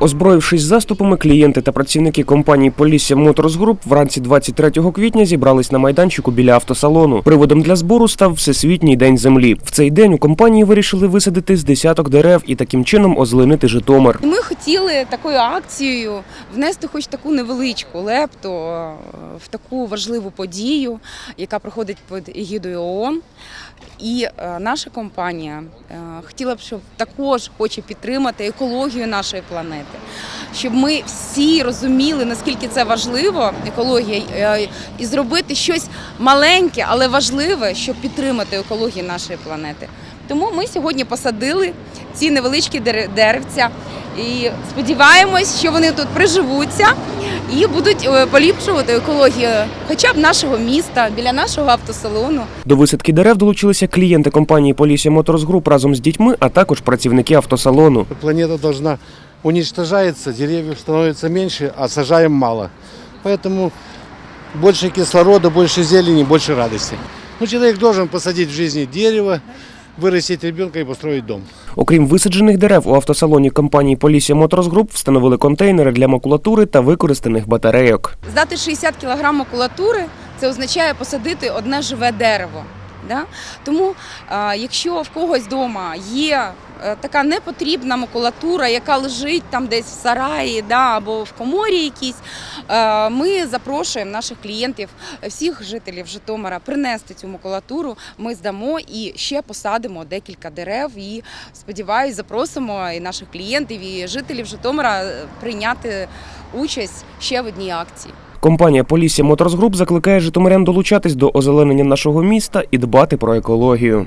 Озброївшись заступами, клієнти та працівники компанії Полісся Моторс Груп вранці 23 квітня зібрались на майданчику біля автосалону. Приводом для збору став Всесвітній день землі. В цей день у компанії вирішили висадити з десяток дерев і таким чином озеленити Житомир. Ми хотіли такою акцією внести хоч таку невеличку лепту е, в таку важливу подію, яка проходить під егідою ООН. І е, наша компанія е, хотіла б, щоб також хоче підтримати екологію нашої планети, щоб ми всі розуміли, наскільки це важливо, екологія, е, і зробити щось маленьке, але важливе, щоб підтримати екологію нашої планети. Тому ми сьогодні посадили ці невеличкі деревця. І сподіваємось, що вони тут приживуться і будуть е, поліпшувати екологію хоча б нашого міста, біля нашого автосалону. До висадки дерев долучилися клієнти компанії Полісся Моторс Груп разом з дітьми, а також працівники автосалону. Планета должна уничтожается, деревьев становится меньше, а сажаем мало. Поэтому больше кислорода, больше зелени, больше радости. Ну, человек должен посадить в жизни дерево, вырастить ребенка и построить дом. Окрім висаджених дерев, у автосалоні компанії Полісся Моторс Груп встановили контейнери для макулатури та використаних батарейок. Здати 60 кг макулатури це означає посадити одне живе дерево. Да? Тому, якщо в когось вдома є е, така непотрібна макулатура, яка лежить там десь в сараї да, або в коморі якійсь, е, ми запрошуємо наших клієнтів, всіх жителів Житомира принести цю макулатуру. Ми здамо і ще посадимо декілька дерев. І сподіваюсь, запросимо і наших клієнтів, і жителів Житомира е, прийняти участь ще в одній акції. Компанія Полісся Моторс Груп закликає житомирян долучатись до озеленення нашого міста і дбати про екологію.